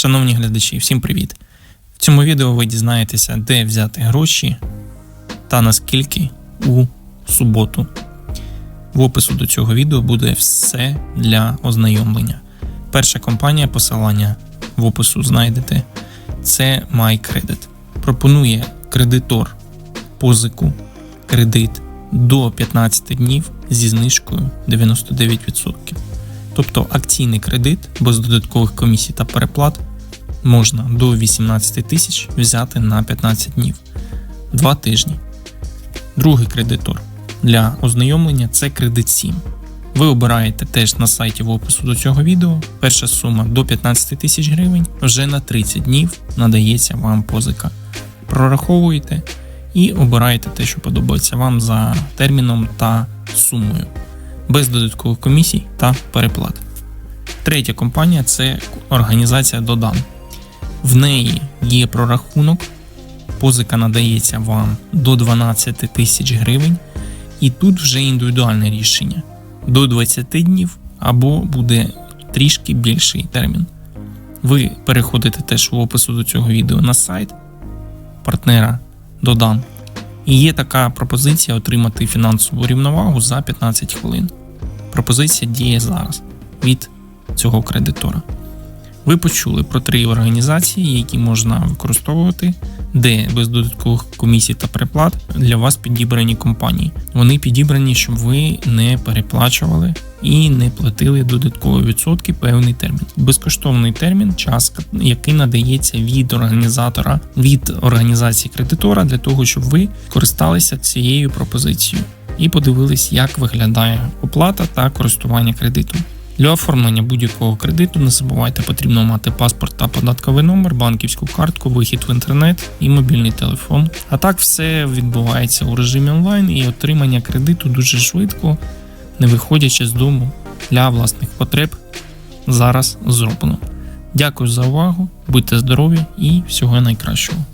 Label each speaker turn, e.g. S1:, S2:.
S1: Шановні глядачі, всім привіт! В цьому відео ви дізнаєтеся, де взяти гроші та наскільки у суботу. В опису до цього відео буде все для ознайомлення. Перша компанія, посилання в опису знайдете, це MyCredit. Пропонує кредитор позику кредит до 15 днів зі знижкою 99%. Тобто акційний кредит без додаткових комісій та переплат можна до 18 тисяч взяти на 15 днів 2 тижні. Другий кредитор для ознайомлення це кредит 7. Ви обираєте теж на сайті в опису до цього відео. Перша сума до 15 тисяч гривень вже на 30 днів надається вам позика. Прораховуєте і обираєте те, що подобається вам за терміном та сумою, без додаткових комісій та переплат. Третя компанія це організація Додан. В неї є прорахунок, позика надається вам до 12 тисяч гривень, і тут вже індивідуальне рішення до 20 днів або буде трішки більший термін. Ви переходите теж в опису до цього відео на сайт партнера Додан. І є така пропозиція отримати фінансову рівновагу за 15 хвилин. Пропозиція діє зараз від цього кредитора. Ви почули про три організації, які можна використовувати, де без додаткових комісій та переплат для вас підібрані компанії. Вони підібрані, щоб ви не переплачували і не платили додаткові відсотки певний термін. Безкоштовний термін, час, який надається від організатора від організації кредитора для того, щоб ви користалися цією пропозицією і подивились, як виглядає оплата та користування кредитом. Для оформлення будь-якого кредиту не забувайте, потрібно мати паспорт та податковий номер, банківську картку, вихід в інтернет і мобільний телефон. А так все відбувається у режимі онлайн і отримання кредиту дуже швидко, не виходячи з дому для власних потреб. Зараз зроблено. Дякую за увагу, будьте здорові і всього найкращого.